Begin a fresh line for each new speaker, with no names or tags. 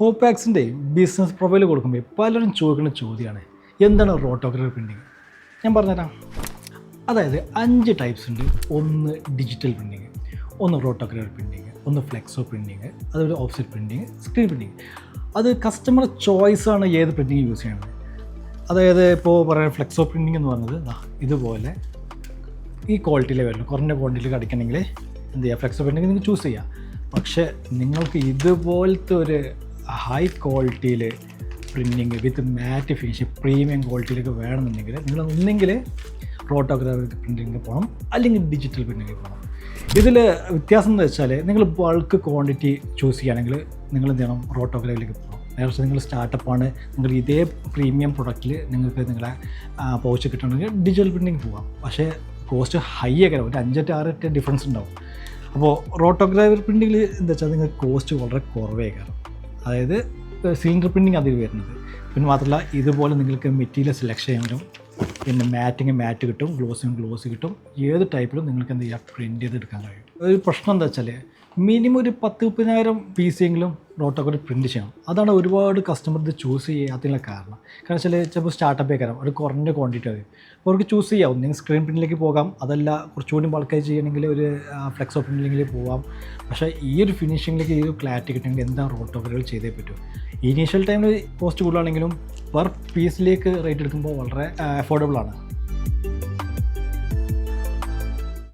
ഹോപാക്സിന്റെ business profile കൊടുക്കുമ്പോൾ പലരും ചോദിക്കുന്ന ചോദ്യമാണ് എന്താണ് റോട്ടോഗ്രാഫി പ്രിന്റിങ് ഞാൻ പറഞ്ഞുതരാം. അതായത് അഞ്ച് ടൈപ്സ് ഉണ്ട്. ഒന്ന് ഡിജിറ്റൽ പ്രിന്റിങ് ഒന്ന് റോട്ടോഗ്രാഫി പ്രിന്റിങ് ഒന്ന് ഫ്ലെക്സോ പ്രിന്റിങ് അതുപോലെ ഓഫ്സെറ്റ് പ്രിന്റിങ് സ്ക്രീൻ പ്രിന്റിങ് അത് കസ്റ്റമർ ചോയ്സാണ് ഏത് പ്രിന്റിങ് യൂസ് ചെയ്യുന്നത് അതായത് ഇപ്പോൾ പറയാൻ ഫ്ലെക്സോ പ്രിന്റിങ് എന്ന് പറഞ്ഞത് ഇതുപോലെ ഈ ക്വാളിറ്റിയിലേ വരുള്ളൂ കുറഞ്ഞ ക്വാണ്ടിറ്റിയിൽ അടിക്കണമെങ്കിൽ എന്ത് ചെയ്യുക ഫ്ലെക്സോ പ്രിന്റിങ് നിങ്ങൾക്ക് ചൂസ് ചെയ്യാം. പക്ഷേ നിങ്ങൾക്ക് ഇതുപോലത്തെ ഒരു ഹൈ ക്വാളിറ്റിയിൽ printing with matte finish premium ക്വാളിറ്റിയിലേക്ക് വേണമെന്നുണ്ടെങ്കിൽ നിങ്ങൾ ഒന്നെങ്കിൽ റോട്ടോഗ്രാഫിക് പ്രിന്റിങ്ങിൽ പോകണം. അല്ലെങ്കിൽ ഡിജിറ്റൽ പ്രിന്റിങ്ങിൽ പോകണം. ഇതിൽ വ്യത്യാസം എന്ന് വെച്ചാൽ നിങ്ങൾ ബൾക്ക് ക്വാണ്ടിറ്റി ചൂസ് ചെയ്യുകയാണെങ്കിൽ നിങ്ങൾ എന്ത് ചെയ്യണം? റോട്ടോഗ്രാഫിലേക്ക് പോകണം. നേരത്തെ നിങ്ങൾ സ്റ്റാർട്ടപ്പാണ് നിങ്ങൾ ഇതേ പ്രീമിയം പ്രൊഡക്റ്റിൽ നിങ്ങൾക്ക് നിങ്ങളെ പൗച്ച് കിട്ടണമെങ്കിൽ ഡിജിറ്റൽ പ്രിന്റിങ് പോകാം പക്ഷേ കോസ്റ്റ് ഹൈ ഒക്കെ ഒരു അഞ്ചെട്ട് ആറെട്ട് ഡിഫറൻസ് ഉണ്ടാവും. അപ്പോൾ റോട്ടോഗ്രാഫി പ്രിന്റിങ്ങിൽ എന്താ വെച്ചാൽ നിങ്ങൾക്ക് കോസ്റ്റ് വളരെ കുറവേ കാരണം. അതായത് സിലിണ്ടർ പ്രിന്റിങ് അതിൽ വരുന്നത്. പിന്നെ മാത്രമല്ല ഇതുപോലെ നിങ്ങൾക്ക് മെറ്റീരിയൽ സെലക്ട് ചെയ്യാനും പിന്നെ മാറ്റിങ് മാറ്റ് കിട്ടും ഗ്ലോസിങ് ഗ്ലോസ് കിട്ടും ഏത് ടൈപ്പിലും നിങ്ങൾക്ക് എന്ത് ചെയ്യാം പ്രിന്റ് ചെയ്തെടുക്കാൻ കഴിയും. ഒരു പ്രശ്നം എന്താ വെച്ചാൽ മിനിമം ഒരു പത്ത് മുപ്പതിനായിരം പീസെങ്കിലും റോട്ടോക്കെ പ്രിന്റ് ചെയ്യണം. അതാണ് ഒരുപാട് കസ്റ്റമർ ഇത് ചൂസ് ചെയ്യാത്തതിനുള്ള കാരണം. കാരണം വെച്ചാൽ ചിലപ്പോൾ സ്റ്റാർട്ടപ്പ് ആയിക്കാരം ഒരു കുറഞ്ഞ ക്വാണ്ടിറ്റി മതി അപ്പോൾ അവർക്ക് ചൂസ് ചെയ്യാം. ഒന്നെങ്കിൽ സ്ക്രീൻ പ്രിന്റിലേക്ക് പോകാം. അതല്ല കുറച്ചുകൂടി ബൾക്കായി ചെയ്യണമെങ്കിൽ ഒരു ഫ്ലെക്സോ പ്രിന്റിലേക്ക് പോകാം പക്ഷേ ഈ ഒരു ഫിനിഷിങ്ങിലേക്ക് ഈ ഒരു ക്ലാരിറ്റി കിട്ടണമെങ്കിൽ എന്താ റോട്ടോഗ്രഫികൾ ചെയ്തേ പറ്റൂ? ഇനീഷ്യൽ ടൈമിൽ കോസ്റ്റ് കൂടുതലാണെങ്കിലും പെർ പീസിലേക്ക് റേറ്റ് എടുക്കുമ്പോൾ വളരെ അഫോർഡബിൾ ആണ്.